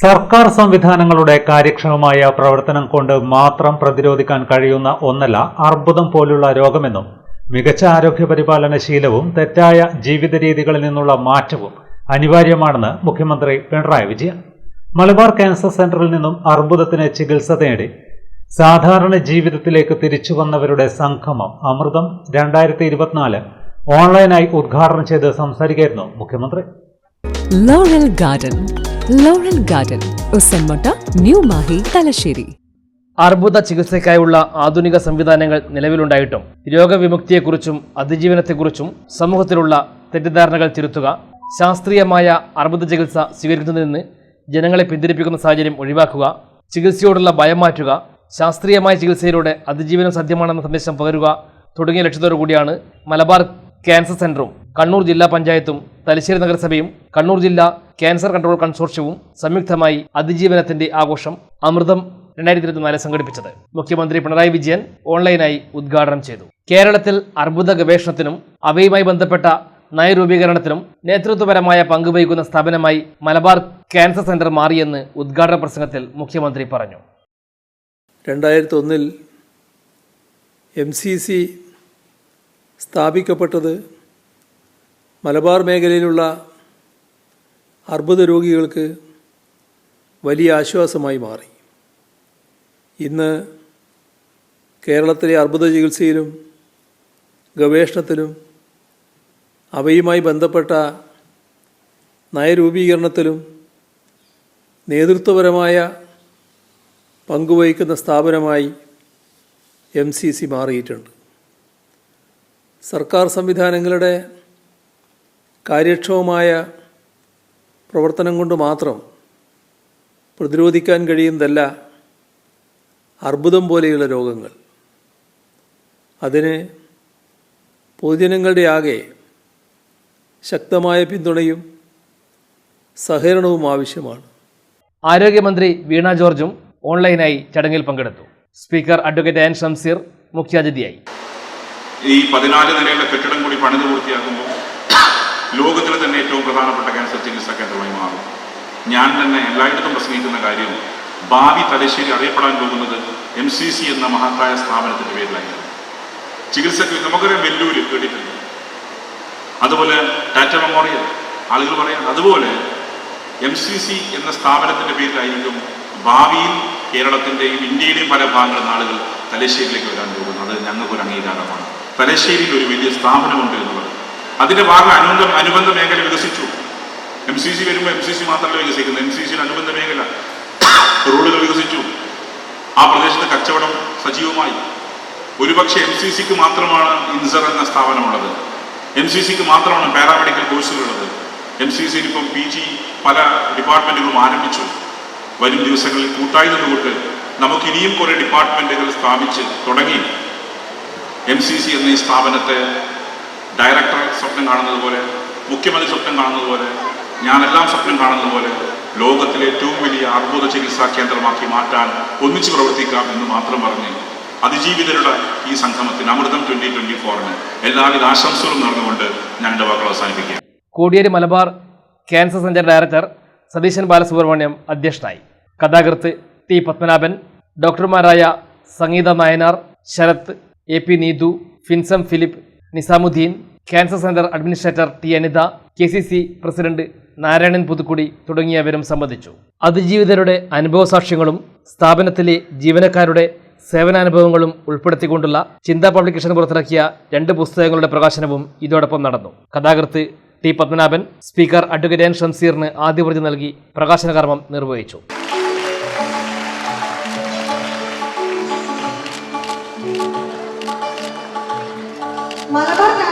സർക്കാർ സംവിധാനങ്ങളുടെ കാര്യക്ഷമമായ പ്രവർത്തനം കൊണ്ട് മാത്രം പ്രതിരോധിക്കാൻ കഴിയുന്ന ഒന്നല്ല അർബുദം പോലുള്ള രോഗമെന്നും മികച്ച ആരോഗ്യ പരിപാലന ശീലവും തെറ്റായ ജീവിത രീതികളിൽ നിന്നുള്ള മാറ്റവും അനിവാര്യമാണെന്ന് മുഖ്യമന്ത്രി പിണറായി വിജയൻ. മലബാർ ക്യാൻസർ സെന്ററിൽ നിന്നും അർബുദത്തിന് ചികിത്സ തേടി സാധാരണ ജീവിതത്തിലേക്ക് തിരിച്ചു വന്നവരുടെ സംഗമം അമൃതം രണ്ടായിരത്തി ഇരുപത്തിനാല് ഓൺലൈനായി ഉദ്ഘാടനം ചെയ്ത് സംസാരിക്കുകയായിരുന്നു മുഖ്യമന്ത്രി. Laurel Garden Laurel Garden Usanmotta New Mahe Thalassery അർബുദ ചികിത്സയ്ക്കായുള്ള ആധുനിക സംവിധാനങ്ങൾ നിലവിലുണ്ടായിട്ടും രോഗവിമുക്തിയെക്കുറിച്ചും അതിജീവനത്തെക്കുറിച്ചും സമൂഹത്തിലുള്ള തെറ്റിദ്ധാരണകൾ തിരുത്തുക ശാസ്ത്രീയമായ അർബുദ ചികിത്സ സ്വീകരിക്കുന്നതിൽ നിന്ന് ജനങ്ങളെ പിന്തിരിപ്പിക്കുന്ന സാഹചര്യം ഒഴിവാക്കുക ചികിത്സയോടുള്ള ഭയം മാറ്റുക ശാസ്ത്രീയമായ ചികിത്സയിലൂടെ അതിജീവനം സാധ്യമാണെന്ന സന്ദേശം പകരുക തുടങ്ങിയ ലക്ഷ്യത്തോടു കൂടിയാണ് മലബാർ ക്യാൻസർ സെന്ററും കണ്ണൂർ ജില്ലാ പഞ്ചായത്തും തലശ്ശേരി നഗരസഭയും കണ്ണൂർ ജില്ലാ ക്യാൻസർ കൺട്രോൾ കൺസോർഷ്യവും സംയുക്തമായി അതിജീവനത്തിന്റെ ആഘോഷം അമൃതം രണ്ടായിരത്തി ഇരുപത്തിനാല് സംഘടിപ്പിച്ചത്. മുഖ്യമന്ത്രി പിണറായി വിജയൻ ഓൺലൈനായി ഉദ്ഘാടനം ചെയ്തു. കേരളത്തിൽ അർബുദ ഗവേഷണത്തിനും അവയുമായി ബന്ധപ്പെട്ട നയരൂപീകരണത്തിനും നേതൃത്വപരമായ പങ്കുവഹിക്കുന്ന സ്ഥാപനമായി മലബാർ ക്യാൻസർ സെന്റർ മാറിയെന്ന് ഉദ്ഘാടന പ്രസംഗത്തിൽ മുഖ്യമന്ത്രി പറഞ്ഞു. രണ്ടായിരത്തി ഒന്നിൽ എം സി സി സ്ഥാപിക്കപ്പെട്ടത് മലബാർ മേഖലയിലുള്ള അർബുദ രോഗികൾക്ക് വലിയ ആശ്വാസമായി മാറി. ഇന്ന് കേരളത്തിലെ അർബുദ ചികിത്സയിലും ഗവേഷണത്തിലും അവയുമായി ബന്ധപ്പെട്ട നയരൂപീകരണത്തിലും നേതൃത്വപരമായ പങ്കുവഹിക്കുന്ന സ്ഥാപനമായി എം സി സി മാറിയിട്ടുണ്ട്. സർക്കാർ സംവിധാനങ്ങളുടെ കാര്യക്ഷമമായ പ്രവർത്തനം കൊണ്ട് മാത്രം പ്രതിരോധിക്കാൻ കഴിയുന്നതല്ല അർബുദം പോലെയുള്ള രോഗങ്ങൾ. അതിന് പൊതുജനങ്ങളുടെ ആകെ ശക്തമായ പിന്തുണയും സഹകരണവും ആവശ്യമാണ്. ആരോഗ്യമന്ത്രി വീണ ജോർജും ഓൺലൈനായി ചടങ്ങിൽ പങ്കെടുത്തു. സ്പീക്കർ അഡ്വക്കേറ്റ് ആൻ ഷംസീർ മുഖ്യാതിഥിയായി. ഈ പതിനാല് നിലയുള്ള കെട്ടിടം കൂടി പണിത് പൂർത്തിയാക്കുമ്പോൾ ലോകത്തിലെ തന്നെ ഏറ്റവും പ്രധാനപ്പെട്ട ക്യാൻസർ ചികിത്സാ കേന്ദ്രമായി മാറും. ഞാൻ തന്നെ എല്ലായിടത്തും പ്രസംഗിക്കുന്ന കാര്യം ഭാവി തലശ്ശേരി അറിയപ്പെടാൻ പോകുന്നത് എം സി സി എന്ന മഹത്തായ സ്ഥാപനത്തിന്റെ പേരിലായിരുന്നു ചികിത്സക്ക് നമുക്കറിയാം വെല്ലൂര് കേട്ടിട്ടുണ്ട്. അതുപോലെ ടാറ്റ മെമ്മോറിയൽ ആളുകൾ പറയാം അതുപോലെ എം സി സി എന്ന സ്ഥാപനത്തിന്റെ പേരിലായിരിക്കും ഭാവിയിൽ കേരളത്തിന്റെയും ഇന്ത്യയിലെയും പല ഭാഗങ്ങളിൽ ആളുകൾ തലശ്ശേരിയിലേക്ക് വരാൻ പോകുന്നത്. ഞങ്ങൾക്കൊരു അംഗീകാരമാണ്. തലശ്ശേരിയിൽ ഒരു വലിയ സ്ഥാപനമുണ്ട് എന്നുള്ളത്. അതിന്റെ ഭാഗം അനുബന്ധ അനുബന്ധ മേഖല വികസിച്ചു. എം സി സി വരുമ്പോൾ എം സി സി മാത്രമല്ല വികസിക്കുന്നത്. എം സി സിയുടെ അനുബന്ധ മേഖല. റോഡുകൾ വികസിച്ചു. ആ പ്രദേശത്ത് കച്ചവടം സജീവമായി. ഒരുപക്ഷെ എം സി സിക്ക് മാത്രമാണ് ഇൻസർ എന്ന സ്ഥാപനമുള്ളത്. എം സി സിക്ക് മാത്രമാണ് പാരാമെഡിക്കൽ കോഴ്സുകളുള്ളത്. എം സി സിയിൽ ഇപ്പം പി ജി പല ഡിപ്പാർട്ട്മെന്റുകളും ആരംഭിച്ചു. വരും ദിവസങ്ങളിൽ കൂട്ടായി നിന്നുകൊണ്ട് നമുക്ക് ഇനിയും കുറെ ഡിപ്പാർട്ട്മെന്റുകൾ സ്ഥാപിച്ച് തുടങ്ങി. എം സി സി എന്ന ഈ സ്ഥാപനത്തെ ഡയറക്ടർ സ്വപ്നം കാണുന്നത് പോലെ മുഖ്യമന്ത്രി സ്വപ്നം കാണുന്നത് പോലെ ഞാനെല്ലാം സ്വപ്നം കാണുന്നത് പോലെ ലോകത്തിലെ ഏറ്റവും വലിയ അർബുദ ചികിത്സാ കേന്ദ്രമാക്കി മാറ്റാൻ ഒന്നിച്ച് പ്രവർത്തിക്കാം എന്ന് മാത്രം പറഞ്ഞ് അതിജീവിതരുടെ ഈ സംഗമത്തിന് അമൃതം ട്വന്റി ട്വന്റി ഫോറിന് എല്ലാവിധ ആശംസകളും നടന്നുകൊണ്ട് ഞാൻ എന്റെ വാക്കുകൾ അവസാനിപ്പിക്കുക Kodiyeri Malabar cancer centre director Satheesan Balasubramaniam അധ്യക്ഷനായി. കഥാകൃത്ത് T Padmanabhan ഡോക്ടർമാരായ Sangeetha Nayanar Sarath A P Neethu Finsam Philip Nizamuddin cancer centre administrator T Anitha K C C president Narayanan Puthukkudi തുടങ്ങിയവരും സംബന്ധിച്ചു. അതിജീവിതരുടെ അനുഭവസാക്ഷ്യങ്ങളും സ്ഥാപനത്തിലെ ജീവനക്കാരുടെ സേവനാനുഭവങ്ങളും ഉൾപ്പെടുത്തിക്കൊണ്ടുള്ള ചിന്താ പബ്ലിക്കേഷൻ പുറത്തിറക്കിയ രണ്ട് പുസ്തകങ്ങളുടെ പ്രകാശനവും ഇതോടൊപ്പം നടന്നു. കഥാകൃത്ത് T Padmanabhan speaker advocate N ഷംസീറിന് ആദ്യപ്രതി നൽകി പ്രകാശനകർമ്മം നിർവഹിച്ചു. മലബാർ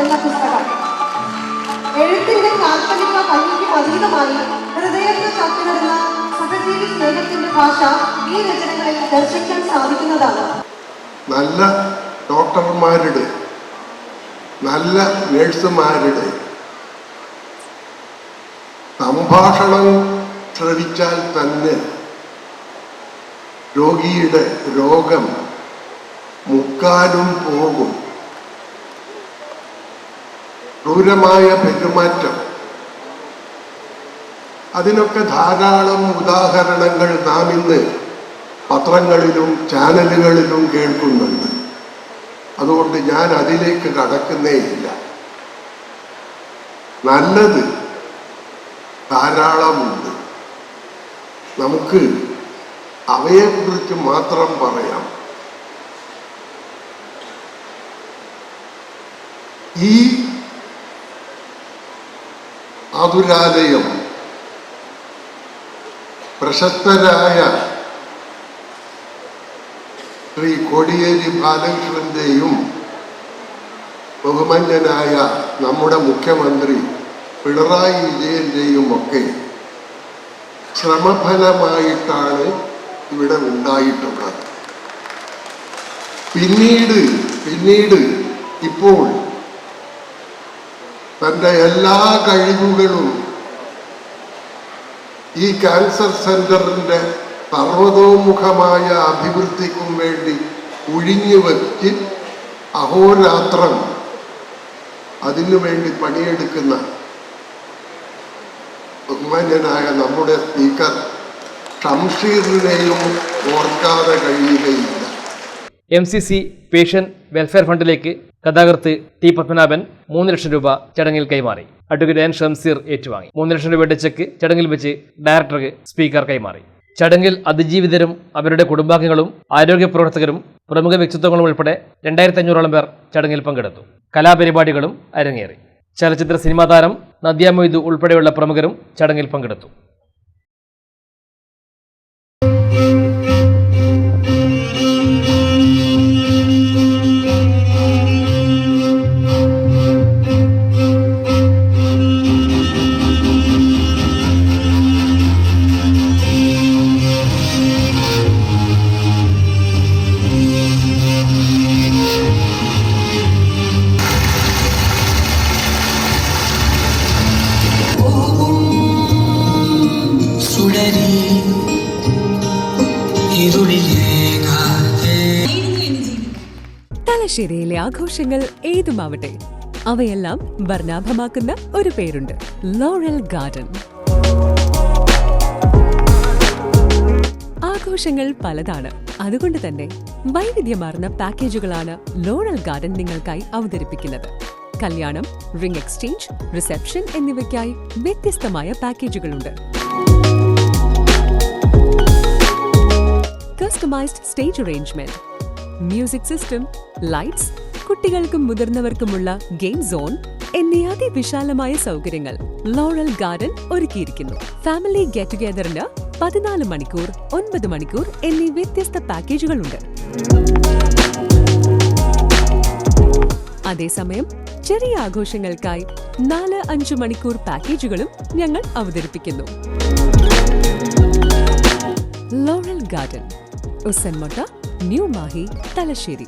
എന്ന പുസ്തകം എഴുത്തിന്റെ കാൽപ്പനിക ഭംഗിക്കും അതീതമായി ഹൃദയത്തിൽ തട്ടിനിടുന്ന സഹജീവി സ്നേഹത്തിന്റെ ഭാഷ ഈ രചനകളിൽ ദർശിക്കാൻ സാധിക്കുന്നതാണ്. നല്ല ഡോക്ടർമാരുടെ നല്ല നേഴ്സുമാരുടെ സംഭാഷണം ശ്രവിച്ചാൽ തന്നെ രോഗിയുടെ രോഗം മുക്കാലും പോകും. ക്രൂരമായ പെരുമാറ്റം. അതിനൊക്കെ ധാരാളം ഉദാഹരണങ്ങൾ നാം ഇന്ന് പത്രങ്ങളിലും ചാനലുകളിലും കേൾക്കുന്നുണ്ട്. അതുകൊണ്ട് ഞാൻ അതിലേക്ക് കടക്കുന്നേ ഇല്ല. നല്ലത് ധാരാളമുണ്ട്. നമുക്ക് അവയെക്കുറിച്ച് മാത്രം പറയാം. ഈ ആതുരാലയം പ്രശസ്തരായ ശ്രീ കോടിയേരി ബാലകൃഷ്ണന്റെയും ബഹുമാന്യനായ നമ്മുടെ മുഖ്യമന്ത്രി പിണറായി വിജയന്റെയും ഒക്കെ ശ്രമഫലമായിട്ടാണ് ഇവിടെ ഉണ്ടായിട്ടുള്ളത്. പിന്നീട് പിന്നീട് ഇപ്പോൾ തന്റെ എല്ലാ കഴിവുകളും ഈ ക്യാൻസർ സെന്ററിന്റെ സർവതോമുഖമായ അഭിവൃദ്ധിക്കും വേണ്ടി ഒഴിഞ്ഞു വച്ച് അഹോരാത്രം അതിനു വേണ്ടി പണിയെടുക്കുന്ന ബഹുമാന്യനായ നമ്മുടെ സ്പീക്കർ ഷംഷീറിനെയും ഓർക്കാതെ കഴിയുകയില്ല. M C C patient welfare ഫണ്ടിലേക്ക് കഥാകൃത്ത് ടി പത്മനാഭൻ മൂന്ന് ലക്ഷം രൂപ ചടങ്ങിൽ കൈമാറി. അഡ്വക്കേറ്റ് എൻ ഷംസീർ ഏറ്റുവാങ്ങി. മൂന്ന് ലക്ഷം രൂപയുടെ ചെക്ക് ചടങ്ങിൽ വെച്ച് ഡയറക്ടർക്ക് സ്പീക്കർ കൈമാറി. ചടങ്ങിൽ അതിജീവിതരും അവരുടെ കുടുംബാംഗങ്ങളും ആരോഗ്യ പ്രവർത്തകരും പ്രമുഖ വ്യക്തിത്വങ്ങളും ഉൾപ്പെടെ രണ്ടായിരത്തി അഞ്ഞൂറോളം പേർ ചടങ്ങിൽ പങ്കെടുത്തു. കലാപരിപാടികളും അരങ്ങേറി. ചലച്ചിത്ര സിനിമാ താരം നദിയ മൊയ്തു ഉൾപ്പെടെയുള്ള പ്രമുഖരും ചടങ്ങിൽ പങ്കെടുത്തു. തലശ്ശേരിയിലെ ആഘോഷങ്ങൾ ഏതുമാവട്ടെ അവയെല്ലാം വർണാഭമാക്കുന്ന ഒരു പേരുണ്ട് ലോറൽ ഗാർഡൻ ആഘോഷങ്ങൾ പലതാണ്. അതുകൊണ്ട് തന്നെ വൈവിധ്യമാർന്ന പാക്കേജുകളാണ് ലോറൽ ഗാർഡൻ നിങ്ങൾക്കായി അവതരിപ്പിക്കുന്നത്. കല്യാണം റിംഗ് എക്സ്ചേഞ്ച് റിസപ്ഷൻ എന്നിവയ്ക്കായി വ്യത്യസ്തമായ പാക്കേജുകളുണ്ട്. Customised stage arrangement music system lights കുട്ടികൾക്കും മുതിർന്നവർക്കുമുള്ള ഗെയിം സോൺ എന്നീ അതിവിശാലമായ സൗകര്യങ്ങൾ ലോറൽ ഗാർഡൻ ഒരുക്കിയിരിക്കുന്നു. ഫാമിലി ഗെറ്റ് ടുഗെദറിന് പതിനാല് മണിക്കൂർ ഒൻപത് മണിക്കൂർ എന്നീ വ്യത്യസ്ത പാക്കേജുകളുണ്ട്. അതേസമയം ചെറിയ ആഘോഷങ്ങൾക്കായി നാല് അഞ്ചു മണിക്കൂർ പാക്കേജുകളും ഞങ്ങൾ അവതരിപ്പിക്കുന്നു. Laurel Garden Usanmotta New Mahe Thalassery.